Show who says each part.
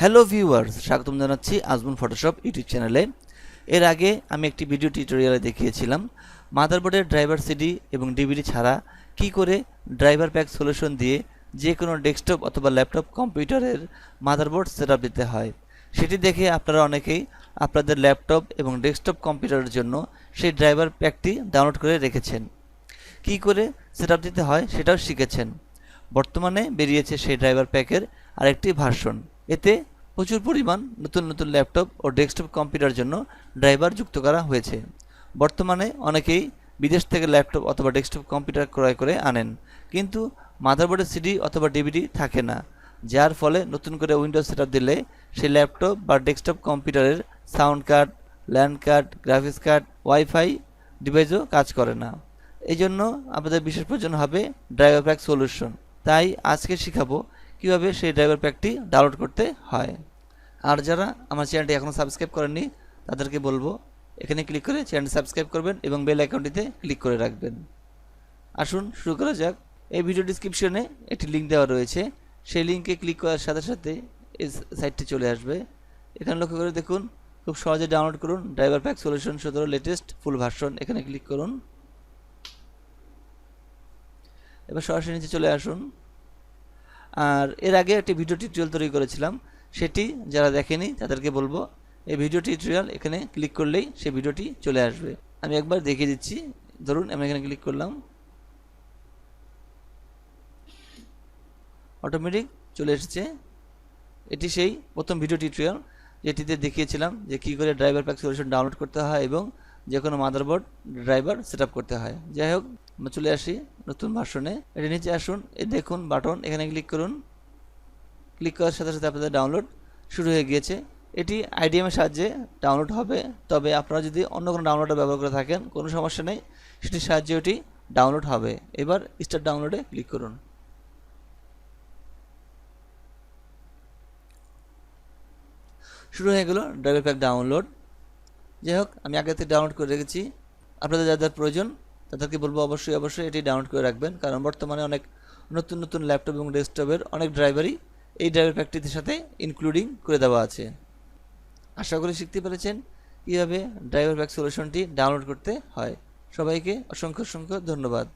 Speaker 1: Hello viewers স্বাগতম জানাচ্ছি Azmun Photoshop YouTube চ্যানেলে এর আগে আমি একটি ভিডিও টিউটোরিয়ালে দেখিয়েছিলাম মাদারবোর্ডের ড্রাইভার সিডি এবং ডিভিডি ছাড়া কি করে ড্রাইভার প্যাক সলিউশন দিয়ে যে কোনো ডেস্কটপ অথবা ল্যাপটপ কম্পিউটারের মাদারবোর্ড সেটআপ দিতে হয়। সেটি দেখে আপনারা অনেকেই আপনাদের ল্যাপটপ এবং ডেস্কটপ কম্পিউটারের জন্য সেই ড্রাইভার প্যাকটি ডাউনলোড করে রেখেছেন। কি করে সেটআপ দিতে হয় সেটাও শিখেছেন। বর্তমানে বেরিয়েছে সেই ড্রাইভার প্যাকের আরেকটি ভার্সন এতে প্রচুর পরিমাণ নতুন নতুন ল্যাপটপ ও ডেস্কটপ কম্পিউটার জন্য ড্রাইভার যুক্ত করা হয়েছে। বর্তমানে অনেকেই বিদেশ থেকে ল্যাপটপ অথবা ডেস্কটপ কম্পিউটার ক্রয় করে আনেন, কিন্তু মাদারবোর্ডের সিডি অথবা ডিভিডি থাকে না, যার ফলে নতুন করে উইন্ডোজ সেটআপ দিলে সেই ল্যাপটপ বা ডেস্কটপ কম্পিউটারের sound card LAN card, graphics card, wifi ডিভাইসও কাজ করে না। এই জন্য আপনাদের বিশেষ প্রয়োজন হবে ড্রাইভার প্যাক সলিউশন। তাই আজকে শিখাবো কীভাবে সেই ড্রাইভার প্যাকটি ডাউনলোড করতে হয়। আর যারা আমার চ্যানেলটি এখনও সাবস্ক্রাইব করেননি, তাদেরকে বলব, এখানে ক্লিক করে চ্যানেলটি সাবস্ক্রাইব করবেন এবং বেল আইকনটিতে ক্লিক করে রাখবেন। আসুন, শুরু করা যাক। এই ভিডিও ডিসক্রিপশনে একটি লিঙ্ক দেওয়া রয়েছে। সেই লিঙ্কে ক্লিক করার সাথে সাথে এই সাইটটি চলে আসবে। এখানে লক্ষ্য করে দেখুন, খুব সহজে ডাউনলোড করুন ড্রাইভার প্যাক সলিউশন সতেরো লেটেস্ট ফুল ভার্সন এখানে ক্লিক করুন। এবার সরাসরি নিচে চলে আসুন। আর এর আগে একটি ভিডিও টিউটোরিয়াল তৈরি করেছিলাম। সেটি যারা দেখেনি, তাদেরকে বলব, এই ভিডিও টিউটোরিয়াল এখানে ক্লিক করলেই সেই ভিডিওটি চলে আসবে। আমি একবার দেখিয়ে দিচ্ছি। ধরুন, আমি এখানে ক্লিক করলাম। অটোমেটিক চলে এসেছে। এটি সেই প্রথম ভিডিও টিউটোরিয়াল যেটিতে দেখিয়েছিলাম যে কী করে ড্রাইভার প্যাক সলিউশন ডাউনলোড করতে হয় এবং যে কোনো মাদারবোর্ড ড্রাইভার সেট করতে হয়। যাই হোক আমরা চলে আসি নতুন ভার্সনে। এটি নিচে আসুন এ দেখুন বাটন, এখানে ক্লিক করুন। ক্লিক করার সাথে সাথে আপনাদের ডাউনলোড শুরু হয়ে গিয়েছে। এটি আইডিএমের সাহায্যে ডাউনলোড হবে, তবে আপনারা যদি অন্য কোনো ডাউনলোডার ব্যবহার করে থাকেন, কোনো সমস্যা নেই, সেটির সাহায্যে ওটি ডাউনলোড হবে। এবার স্টার্ট ডাউনলোডে ক্লিক করুন। শুরু হয়ে গেল ড্রাইভার প্যাক ডাউনলোড। যাই হোক, আমি আগে থেকে ডাউনলোড করে রেখেছি। আপনাদের যা যাদের প্রয়োজন তাদেরকে বলব অবশ্যই অবশ্যই এটি ডাউনলোড করে রাখবেন। কারণ বর্তমানে অনেক নতুন নতুন ল্যাপটপ এবং ডেস্কটপের অনেক ড্রাইভারই এই ড্রাইভার প্যাকটির সাথে ইনক্লুডিং করে দেওয়া আছে। আশা করি শিখতে পেরেছেন কীভাবে ড্রাইভার প্যাক সলিউশনটি ডাউনলোড করতে হয়। সবাইকে অসংখ্য অসংখ্য ধন্যবাদ।